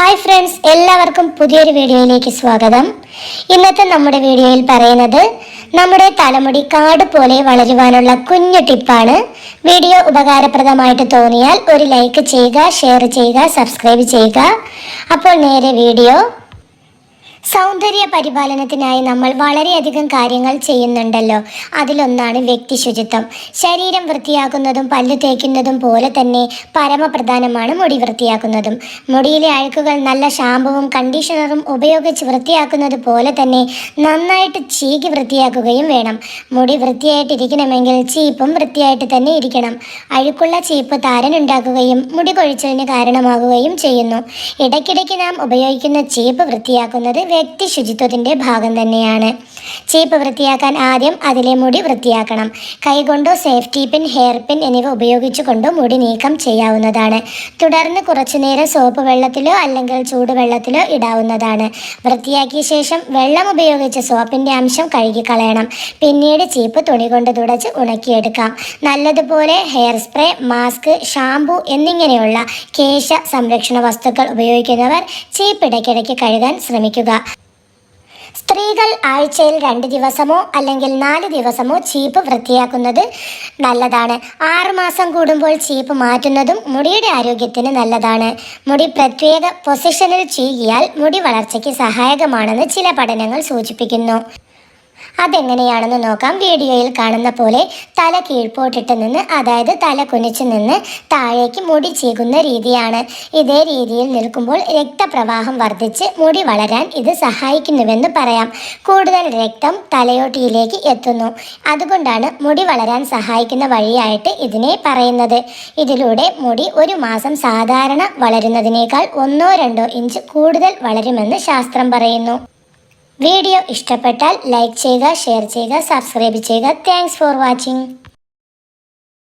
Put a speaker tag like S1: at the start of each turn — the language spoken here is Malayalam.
S1: ഹായ് ഫ്രണ്ട്സ് എല്ലാവർക്കും പുതിയൊരു വീഡിയോയിലേക്ക് സ്വാഗതം. ഇന്നത്തെ നമ്മുടെ വീഡിയോയിൽ പറയുന്നത് നമ്മുടെ തലമുടി കാട് പോലെ വളരുവാനുള്ള കുഞ്ഞു ടിപ്പാണ്. വീഡിയോ ഉപകാരപ്രദമായിട്ട് തോന്നിയാൽ ഒരു ലൈക്ക് ചെയ്യുക ഷെയർ ചെയ്യുക സബ്സ്ക്രൈബ് ചെയ്യുക. അപ്പോൾ നേരെ വീഡിയോ. സൗന്ദര്യ പരിപാലനത്തിനായി നമ്മൾ വളരെയധികം കാര്യങ്ങൾ ചെയ്യുന്നുണ്ടല്ലോ. അതിലൊന്നാണ് വ്യക്തി ശുചിത്വം. ശരീരം വൃത്തിയാക്കുന്നതും പല്ലു തേക്കുന്നതും പോലെ തന്നെ പരമപ്രധാനമാണ് മുടി വൃത്തിയാക്കുന്നതും. മുടിയിലെ അഴുക്കുകൾ നല്ല ഷാമ്പുവും കണ്ടീഷണറും ഉപയോഗിച്ച് വൃത്തിയാക്കുന്നത് പോലെ തന്നെ നന്നായിട്ട് ചീകി വൃത്തിയാക്കുകയും വേണം. മുടി വൃത്തിയായിട്ടിരിക്കണമെങ്കിൽ ചീപ്പും വൃത്തിയായിട്ട് തന്നെ ഇരിക്കണം. അഴുക്കുള്ള ചീപ്പ് താരനുണ്ടാക്കുകയും മുടി കൊഴിച്ചലിന് കാരണമാകുകയും ചെയ്യുന്നു. ഇടയ്ക്കിടയ്ക്ക് നാം ഉപയോഗിക്കുന്ന ചീപ്പ് വൃത്തിയാക്കുന്നത് വ്യക്തി ശുചിത്വത്തിന്റെ ഭാഗം തന്നെയാണ്. ചീപ്പ് വൃത്തിയാക്കാൻ ആദ്യം അതിലെ മുടി വൃത്തിയാക്കണം. കൈകൊണ്ടോ സേഫ്റ്റി പിൻ ഹെയർ പിൻ എന്നിവ ഉപയോഗിച്ചുകൊണ്ടോ മുടി നീക്കം ചെയ്യാവുന്നതാണ്. തുടർന്ന് കുറച്ചുനേരം സോപ്പ് വെള്ളത്തിലോ അല്ലെങ്കിൽ ചൂടുവെള്ളത്തിലോ ഇടാവുന്നതാണ്. വൃത്തിയാക്കിയ ശേഷം വെള്ളം ഉപയോഗിച്ച് സോപ്പിന്റെ അംശം കഴുകിക്കളയണം. പിന്നീട് ചീപ്പ് തുണി കൊണ്ട് തുടച്ച് ഉണക്കിയെടുക്കാം. നല്ലതുപോലെ ഹെയർ സ്പ്രേ മാസ്ക് ഷാംപൂ എന്നിങ്ങനെയുള്ള കേശ സംരക്ഷണ വസ്തുക്കൾ ഉപയോഗിക്കുന്നവർ ചീപ്പ് ഇടയ്ക്കിടയ്ക്ക് കഴുകാൻ ശ്രമിക്കുക. സ്ത്രീകൾ ആഴ്ചയിൽ രണ്ട് ദിവസമോ അല്ലെങ്കിൽ നാല് ദിവസമോ ചീപ്പ് വൃത്തിയാക്കുന്നത് നല്ലതാണ്. ആറുമാസം കൂടുമ്പോൾ ചീപ്പ് മാറ്റുന്നതും മുടിയുടെ ആരോഗ്യത്തിന് നല്ലതാണ്. മുടി പ്രത്യേക പൊസിഷനിൽ ചീകിയാൽ മുടി വളർച്ചയ്ക്ക് സഹായകമാണെന്ന് ചില പഠനങ്ങൾ സൂചിപ്പിക്കുന്നു. അതെങ്ങനെയാണെന്ന് നോക്കാം. വീഡിയോയിൽ കാണുന്ന പോലെ തല കീഴ്പോട്ടിട്ട് നിന്ന് അതായത് തല കുനിച്ച് നിന്ന് താഴേക്ക് മുടി ചീകുന്ന രീതിയാണ്. ഇതേ രീതിയിൽ നിൽക്കുമ്പോൾ രക്തപ്രവാഹം വർദ്ധിച്ച് മുടി വളരാൻ ഇത് സഹായിക്കുന്നുവെന്ന് പറയാം. കൂടുതൽ രക്തം തലയോട്ടിയിലേക്ക് എത്തുന്നു. അതുകൊണ്ടാണ് മുടി വളരാൻ സഹായിക്കുന്ന വഴിയായിട്ട് ഇതിനെ പറയുന്നത്. ഇതിലൂടെ മുടി ഒരു മാസം സാധാരണ വളരുന്നതിനേക്കാൾ ഒന്നോ രണ്ടോ ഇഞ്ച് കൂടുതൽ വളരുമെന്ന് ശാസ്ത്രം പറയുന്നു. വീഡിയോ ഇഷ്ടപ്പെട്ടാൽ ലൈക്ക് ചെയ്യുക ഷെയർ ചെയ്യുക സബ്സ്ക്രൈബ് ചെയ്യുക. Thanks for watching